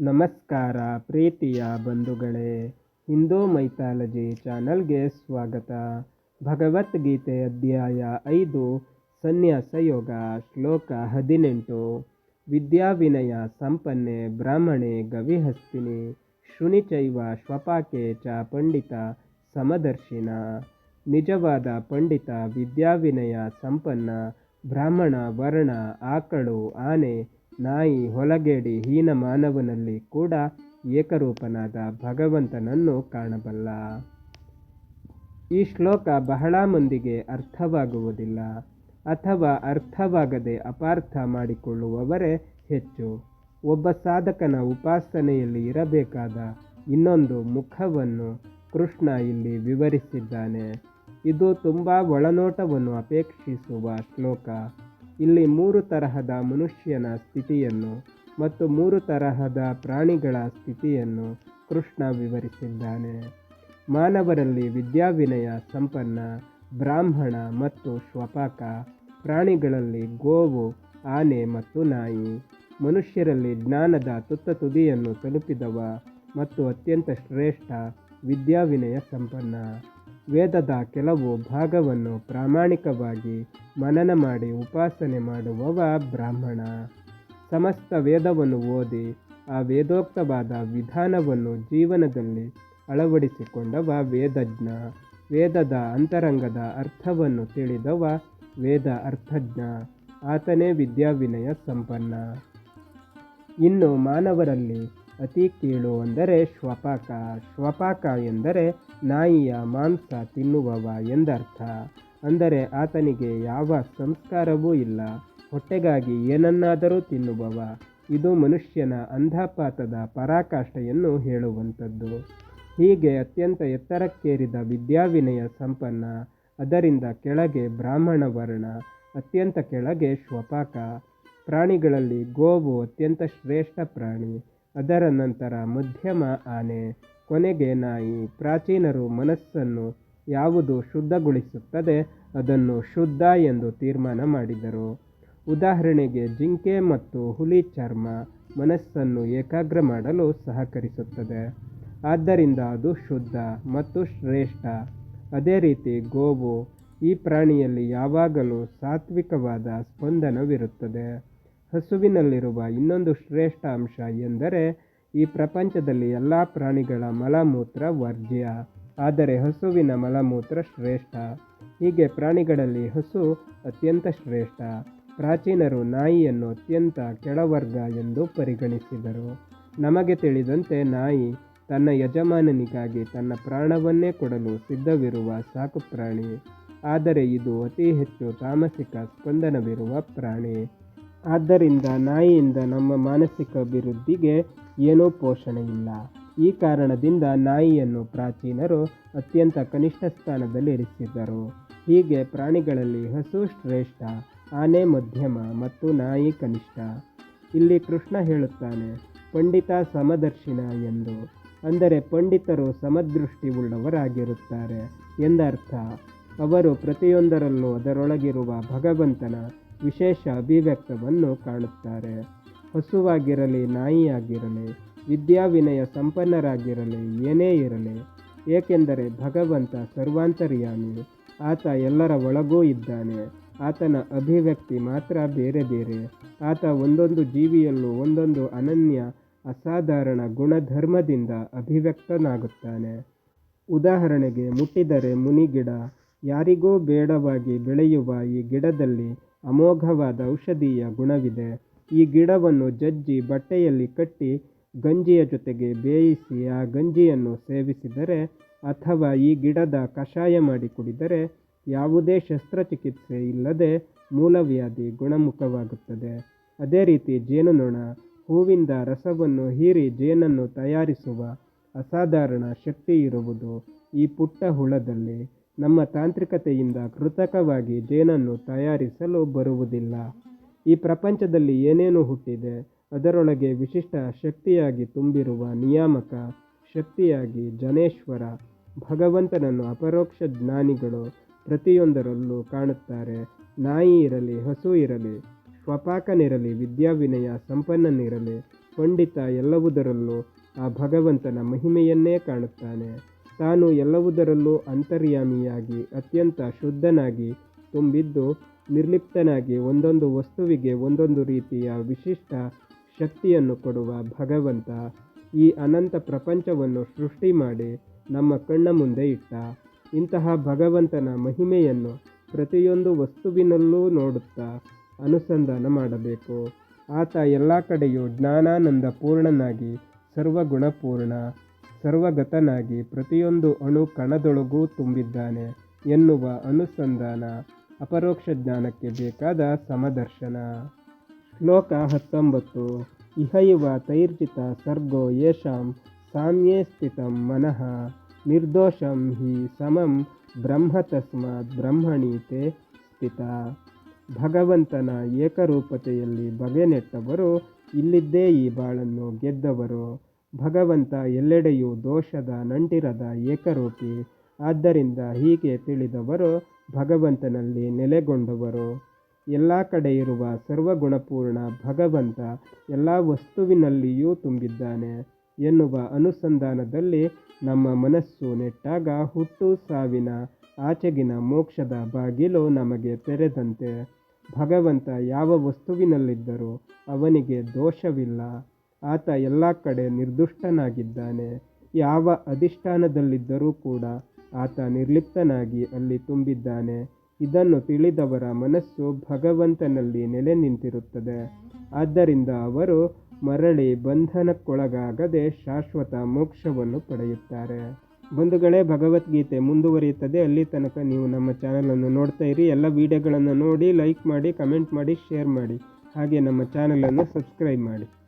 ನಮಸ್ಕಾರ ಪ್ರೀತಿಯ ಬಂಧುಗಳೇ ಹಿಂದೂ ಮೈಥಾಲಜಿ ಚಾನಲ್ಗೆ ಸ್ವಾಗತ. ಭಗವದ್ಗೀತೆ ಅಧ್ಯಾಯ ಐದು, ಸನ್ಯಾಸ ಯೋಗ, ಶ್ಲೋಕ ಹದಿನೆಂಟು. ವಿದ್ಯಾವಿನಯ ಸಂಪನ್ನೆ ಬ್ರಾಹ್ಮಣೆ ಗವಿಹಸ್ತಿನಿ ಶುನಿಚೈವ ಶ್ವಪಾಕೆ ಚ ಪಂಡಿತ ಸಮದರ್ಶಿನ. ನಿಜವಾದ ಪಂಡಿತ ವಿದ್ಯಾವಿನಯ ಸಂಪನ್ನ, ಬ್ರಾಹ್ಮಣ ವರ್ಣ, ಆಕಳು, ಆನೆ ನಾಯಿ ಹೊಲಗೇಡಿ ಹೀನ ಮಾನವನಲ್ಲಿ ಕೂಡ ಏಕರೂಪನಾದ ಭಗವಂತನನ್ನು ಕಾಣಬಲ್ಲ. ಈ ಶ್ಲೋಕ ಬಹಳ ಮಂದಿಗೆ ಅರ್ಥವಾಗುವುದಿಲ್ಲ ಅಥವಾ ಅರ್ಥವಾಗದೆ ಅಪಾರ್ಥ ಮಾಡಿಕೊಳ್ಳುವವರೇ ಹೆಚ್ಚು. ಒಬ್ಬ ಸಾಧಕನ ಉಪಾಸನೆಯಲ್ಲಿ ಇರಬೇಕಾದ ಇನ್ನೊಂದು ಮುಖವನ್ನು ಕೃಷ್ಣ ಇಲ್ಲಿ ವಿವರಿಸಿದ್ದಾನೆ. ಇದು ತುಂಬ ಒಳನೋಟವನ್ನು ಅಪೇಕ್ಷಿಸುವ ಶ್ಲೋಕ. ಇಲ್ಲಿ ಮೂರು ತರಹದ ಮನುಷ್ಯನ ಸ್ಥಿತಿಯನ್ನು ಮತ್ತು ಮೂರು ತರಹದ ಪ್ರಾಣಿಗಳ ಸ್ಥಿತಿಯನ್ನು ಕೃಷ್ಣ ವಿವರಿಸಿದ್ದಾನೆ. ಮಾನವರಲ್ಲಿ ವಿದ್ಯಾವಿನಯ ಸಂಪನ್ನ, ಬ್ರಾಹ್ಮಣ ಮತ್ತು ಶ್ವಪಾಕ, ಪ್ರಾಣಿಗಳಲ್ಲಿ ಗೋವು, ಆನೆ ಮತ್ತು ನಾಯಿ, ಮನುಷ್ಯರಲ್ಲಿ ಜ್ಞಾನದ ತುತ್ತ ತುದಿಯನ್ನು ತಲುಪಿದವ ಮತ್ತು ಅತ್ಯಂತ ಶ್ರೇಷ್ಠ ವಿದ್ಯಾವಿನಯ ಸಂಪನ್ನ. ವೇದದ ಕೆಲವು ಭಾಗವನ್ನು ಪ್ರಾಮಾಣಿಕವಾಗಿ ಮನನ ಮಾಡಿ ಉಪಾಸನೆ ಮಾಡುವವ ಬ್ರಾಹ್ಮಣ. ಸಮಸ್ತ ವೇದವನ್ನು ಓದಿ ಆ ವೇದೋಕ್ತವಾದ ವಿಧಾನವನ್ನು ಜೀವನದಲ್ಲಿ ಅಳವಡಿಸಿಕೊಂಡವ ವೇದಜ್ಞ. ವೇದದ ಅಂತರಂಗದ ಅರ್ಥವನ್ನು ತಿಳಿದವ ವೇದ ಅರ್ಥಜ್ಞ. ಆತನೇ ವಿದ್ಯಾವಿನಯ ಸಂಪನ್ನ. ಇನ್ನು ಮಾನವರಲ್ಲಿ ಅತಿ ಕೀಳು ಅಂದರೆ ಶ್ವಪಾಕ. ಶ್ವಪಾಕ ಎಂದರೆ ನಾಯಿಯ ಮಾಂಸ ತಿನ್ನುವವ ಎಂದರ್ಥ. ಅಂದರೆ ಆತನಿಗೆ ಯಾವ ಸಂಸ್ಕಾರವೂ ಇಲ್ಲ. ಹೊಟ್ಟೆಗಾಗಿ ಏನನ್ನಾದರೂ ತಿನ್ನುವವ. ಇದು ಮನುಷ್ಯನ ಅಂಧಪಾತದ ಪರಾಕಾಷ್ಠೆಯನ್ನು ಹೇಳುವಂಥದ್ದು. ಹೀಗೆ ಅತ್ಯಂತ ಎತ್ತರಕ್ಕೇರಿದ ವಿದ್ಯಾವಿನಯ ಸಂಪನ್ನ, ಅದರಿಂದ ಕೆಳಗೆ ಬ್ರಾಹ್ಮಣ ವರ್ಣ ಅತ್ಯಂತ ಕೆಳಗೆ ಶ್ವಪಾಕ. ಪ್ರಾಣಿಗಳಲ್ಲಿ ಗೋವು ಅತ್ಯಂತ ಶ್ರೇಷ್ಠ ಪ್ರಾಣಿ. ಅದರ ನಂತರ ಮಧ್ಯಮ ಆನೆ. ಕೊನೆಗೆ ನಾಯಿ ಪ್ರಾಚೀನರು ಮನಸ್ಸನ್ನು ಯಾವುದು ಶುದ್ಧಗೊಳಿಸುತ್ತದೆ ಅದನ್ನು ಶುದ್ಧ ಎಂದು ತೀರ್ಮಾನ ಮಾಡಿದರು. ಉದಾಹರಣೆಗೆ ಜಿಂಕೆ ಮತ್ತು ಹುಲಿ ಚರ್ಮ ಮನಸ್ಸನ್ನು ಏಕಾಗ್ರ ಮಾಡಲು ಸಹಕರಿಸುತ್ತದೆ. ಆದ್ದರಿಂದ ಅದು ಶುದ್ಧ ಮತ್ತು ಶ್ರೇಷ್ಠ. ಅದೇ ರೀತಿ ಗೋವು ಈ ಪ್ರಾಣಿಯಲ್ಲಿ ಯಾವಾಗಲೂ ಸಾತ್ವಿಕವಾದ ಸ್ಪಂದನವಿರುತ್ತದೆ. ಹಸುವಿನಲ್ಲಿರುವ ಇನ್ನೊಂದು ಶ್ರೇಷ್ಠ ಅಂಶ ಎಂದರೆ ಈ ಪ್ರಪಂಚದಲ್ಲಿ ಎಲ್ಲ ಪ್ರಾಣಿಗಳ ಮಲಮೂತ್ರ ವರ್ಜ್ಯ, ಆದರೆ ಹಸುವಿನ ಮಲಮೂತ್ರ ಶ್ರೇಷ್ಠ. ಹೀಗೆ ಪ್ರಾಣಿಗಳಲ್ಲಿ ಹಸು ಅತ್ಯಂತ ಶ್ರೇಷ್ಠ. ಪ್ರಾಚೀನರು ನಾಯಿಯನ್ನು ಅತ್ಯಂತ ಕೆಳವರ್ಗ ಎಂದು ಪರಿಗಣಿಸಿದರು. ನಮಗೆ ತಿಳಿದಂತೆ ನಾಯಿ ತನ್ನ ಯಜಮಾನನಿಗಾಗಿ ತನ್ನ ಪ್ರಾಣವನ್ನೇ ಕೊಡಲು ಸಿದ್ಧವಿರುವ ಸಾಕು ಪ್ರಾಣಿ ಆದರೆ ಇದು ಅತಿ ಹೆಚ್ಚು ತಾಮಸಿಕ ಸ್ಪಂದನವಿರುವ ಪ್ರಾಣಿ. ಆದ್ದರಿಂದ ನಾಯಿಯಿಂದ ನಮ್ಮ ಮಾನಸಿಕ ಅಭಿವೃದ್ಧಿಗೆ ಏನೂ ಪೋಷಣೆ ಇಲ್ಲ ಈ ಕಾರಣದಿಂದ ನಾಯಿಯನ್ನು ಪ್ರಾಚೀನರು ಅತ್ಯಂತ ಕನಿಷ್ಠ ಸ್ಥಾನದಲ್ಲಿ ಇರಿಸಿದ್ದರು. ಹೀಗೆ ಪ್ರಾಣಿಗಳಲ್ಲಿ ಹಸು ಶ್ರೇಷ್ಠ, ಆನೆ ಮಧ್ಯಮ ಮತ್ತು ನಾಯಿ ಕನಿಷ್ಠ. ಇಲ್ಲಿ ಕೃಷ್ಣ ಹೇಳುತ್ತಾನೆ, ಪಂಡಿತ ಸಮದರ್ಶಿನ ಎಂದು. ಅಂದರೆ ಪಂಡಿತರು ಸಮದೃಷ್ಟಿ ಉಳ್ಳವರಾಗಿರುತ್ತಾರೆ ಎಂದರ್ಥ. ಅವರು ಪ್ರತಿಯೊಂದರಲ್ಲೂ ಅದರೊಳಗಿರುವ ಭಗವಂತನ ವಿಶೇಷ ಅಭಿವ್ಯಕ್ತವನ್ನು ಕಾಣುತ್ತಾರೆ. ಹಸುವಾಗಿರಲಿ, ನಾಯಿಯಾಗಿರಲಿ, ವಿದ್ಯಾವಿನಯ ಸಂಪನ್ನರಾಗಿರಲಿ, ಏನೇ ಇರಲಿ, ಏಕೆಂದರೆ ಭಗವಂತ ಸರ್ವಾಂತರ್ಯಾಮಿ. ಆತ ಎಲ್ಲರ ಒಳಗೂ ಇದ್ದಾನೆ. ಆತನ ಅಭಿವ್ಯಕ್ತಿ ಮಾತ್ರ ಬೇರೆ ಬೇರೆ. ಆತ ಒಂದೊಂದು ಜೀವಿಯಲ್ಲೂ ಒಂದೊಂದು ಅನನ್ಯ, ಅಸಾಧಾರಣ ಗುಣಧರ್ಮದಿಂದ ಅಭಿವ್ಯಕ್ತನಾಗುತ್ತಾನೆ. ಉದಾಹರಣೆಗೆ ಮುಟ್ಟಿದರೆ ಮುನಿಗಿಡ. ಯಾರಿಗೂ ಬೇಡವಾಗಿ ಬೆಳೆಯುವ ಈ ಗಿಡದಲ್ಲಿ ಅಮೋಘವಾದ ಔಷಧೀಯ ಗುಣವಿದೆ. ಈ ಗಿಡವನ್ನು ಜಜ್ಜಿ ಬಟ್ಟೆಯಲ್ಲಿ ಕಟ್ಟಿ ಗಂಜಿಯ ಜೊತೆಗೆ ಬೇಯಿಸಿ ಆ ಗಂಜಿಯನ್ನು ಸೇವಿಸಿದರೆ ಅಥವಾ ಈ ಗಿಡದ ಕಷಾಯ ಮಾಡಿ ಕುಡಿದರೆ ಯಾವುದೇ ಶಸ್ತ್ರಚಿಕಿತ್ಸೆ ಇಲ್ಲದೆ ಮೂಲವ್ಯಾಧಿ ಗುಣಮುಖವಾಗುತ್ತದೆ. ಅದೇ ರೀತಿ ಜೇನುನೊಣ, ಹೂವಿಂದ ರಸವನ್ನು ಹೀರಿ ಜೇನನ್ನು ತಯಾರಿಸುವ ಅಸಾಧಾರಣ ಶಕ್ತಿ ಇರುವುದು ಈ ಪುಟ್ಟ ಹುಳದಲ್ಲಿ. ನಮ್ಮ ತಾಂತ್ರಿಕತೆಯಿಂದ ಕೃತಕವಾಗಿ ಜೇನನ್ನು ತಯಾರಿಸಲು ಬರುವುದಿಲ್ಲ. ಈ ಪ್ರಪಂಚದಲ್ಲಿ ಏನೇನು ಹುಟ್ಟಿದೆ, ಅದರೊಳಗೆ ವಿಶಿಷ್ಟ ಶಕ್ತಿಯಾಗಿ ತುಂಬಿರುವ ನಿಯಾಮಕ ಶಕ್ತಿಯಾಗಿ ಜನೇಶ್ವರ, ಭಗವಂತನನ್ನು ಅಪರೋಕ್ಷ ಜ್ಞಾನಿಗಳು ಪ್ರತಿಯೊಂದರಲ್ಲೂ ಕಾಣುತ್ತಾರೆ. ನಾಯಿ ಇರಲಿ, ಹಸು ಇರಲಿ ಸ್ವಪಾಕನಿರಲಿ ವಿದ್ಯಾವಿನಯ ಸಂಪನ್ನನಿರಲಿ ಪಂಡಿತ ಎಲ್ಲವುದರಲ್ಲೂ ಆ ಭಗವಂತನ ಮಹಿಮೆಯನ್ನೇ ಕಾಣುತ್ತಾನೆ. ತಾನು ಎಲ್ಲವುದರಲ್ಲೂ ಅಂತರ್ಯಾಮಿಯಾಗಿ, ಅತ್ಯಂತ ಶುದ್ಧನಾಗಿ ತುಂಬಿದ್ದು, ನಿರ್ಲಿಪ್ತನಾಗಿ ಒಂದೊಂದು ವಸ್ತುವಿಗೆ ಒಂದೊಂದು ರೀತಿಯ ವಿಶಿಷ್ಟ ಶಕ್ತಿಯನ್ನು ಕೊಡುವ ಭಗವಂತ ಈ ಅನಂತ ಪ್ರಪಂಚವನ್ನು ಸೃಷ್ಟಿ ಮಾಡಿ ನಮ್ಮ ಕಣ್ಣ ಮುಂದೆ ಇಟ್ಟ. ಇಂತಹ ಭಗವಂತನ ಮಹಿಮೆಯನ್ನು ಪ್ರತಿಯೊಂದು ವಸ್ತುವಿನಲ್ಲೂ ನೋಡುತ್ತಾ ಅನುಸಂಧಾನ ಮಾಡಬೇಕು. ಆತ ಎಲ್ಲ ಕಡೆಯೂ ಜ್ಞಾನಾನಂದ ಪೂರ್ಣನಾಗಿ ಸರ್ವಗುಣಪೂರ್ಣ. ಸರ್ವಗತನಾಗಿ ಪ್ರತಿಯೊಂದು ಅಣು ಕಣದೊಳಗೂ ತುಂಬಿದ್ದಾನೆ ಎನ್ನುವ ಅನುಸಂಧಾನ ಅಪರೋಕ್ಷ ಜ್ಞಾನಕ್ಕೆ ಬೇಕಾದ ಸಮದರ್ಶನ. ಶ್ಲೋಕ ಹತ್ತೊಂಬತ್ತು. ಇಹೈವ ತೈರ್ಜಿತ ಸರ್ಗೋ ಯಶಾಂ ಸಾಮ್ಯೇ ಸ್ಥಿತಂ ಮನಃ ನಿರ್ದೋಷಂ ಹಿ ಸಮಂ ಬ್ರಹ್ಮ ತಸ್ಮಾತ್ ಬ್ರಹ್ಮಣೀತೆ ಸ್ಥಿತ. ಭಗವಂತನ ಏಕರೂಪತೆಯಲ್ಲಿ ಬಗೆನೆಟ್ಟವರು ಇಲ್ಲಿದ್ದೇ ಈ ಬಾಳನ್ನು ಗೆದ್ದವರು. ಭಗವಂತ ಎಲ್ಲೆಡೆಯೂ ದೋಷದ ನಂಟಿರದ ಏಕರೂಪಿ. ಆದ್ದರಿಂದ ಹೀಗೆ ತಿಳಿದವರು ಭಗವಂತನಲ್ಲಿ ನೆಲೆಗೊಂಡವರು. ಎಲ್ಲ ಕಡೆ ಇರುವ ಸರ್ವಗುಣಪೂರ್ಣ ಭಗವಂತ ಎಲ್ಲ ವಸ್ತುವಿನಲ್ಲಿಯೂ ತುಂಬಿದ್ದಾನೆ ಎನ್ನುವ ಅನುಸಂಧಾನದಲ್ಲಿ ನಮ್ಮ ಮನಸ್ಸು ನೆಟ್ಟಾಗ ಹುಟ್ಟು ಸಾವಿನ ಆಚೆಗಿನ ಮೋಕ್ಷದ ಬಾಗಿಲು ನಮಗೆ ತೆರೆದಂತೆ. ಭಗವಂತ ಯಾವ ವಸ್ತುವಿನಲ್ಲಿದ್ದರೂ ಅವನಿಗೆ ದೋಷವಿಲ್ಲ. ಆತ ಎಲ್ಲ ಕಡೆ ನಿರ್ದುಷ್ಟನಾಗಿದ್ದಾನೆ. ಯಾವ ಅಧಿಷ್ಠಾನದಲ್ಲಿದ್ದರೂ ಕೂಡ ಆತ ನಿರ್ಲಿಪ್ತನಾಗಿ ಅಲ್ಲಿ ತುಂಬಿದ್ದಾನೆ. ಇದನ್ನು ತಿಳಿದವರ ಮನಸ್ಸು ಭಗವಂತನಲ್ಲಿ ನೆಲೆ ನಿಂತಿರುತ್ತದೆ. ಆದ್ದರಿಂದ ಅವರು ಮರಳಿ ಬಂಧನಕ್ಕೊಳಗಾಗದೆ ಶಾಶ್ವತ ಮೋಕ್ಷವನ್ನು ಪಡೆಯುತ್ತಾರೆ. ಬಂಧುಗಳೇ, ಭಗವದ್ಗೀತೆ ಮುಂದುವರಿಯುತ್ತದೆ. ಅಲ್ಲಿ ತನಕ ನೀವು ನಮ್ಮ ಚಾನಲನ್ನು ನೋಡ್ತಾ ಇರಿ. ಎಲ್ಲ ವಿಡಿಯೋಗಳನ್ನು ನೋಡಿ, ಲೈಕ್ ಮಾಡಿ, ಕಮೆಂಟ್ ಮಾಡಿ, ಶೇರ್ ಮಾಡಿ. ಹಾಗೆ ನಮ್ಮ ಚಾನಲನ್ನು ಸಬ್ಸ್ಕ್ರೈಬ್ ಮಾಡಿ.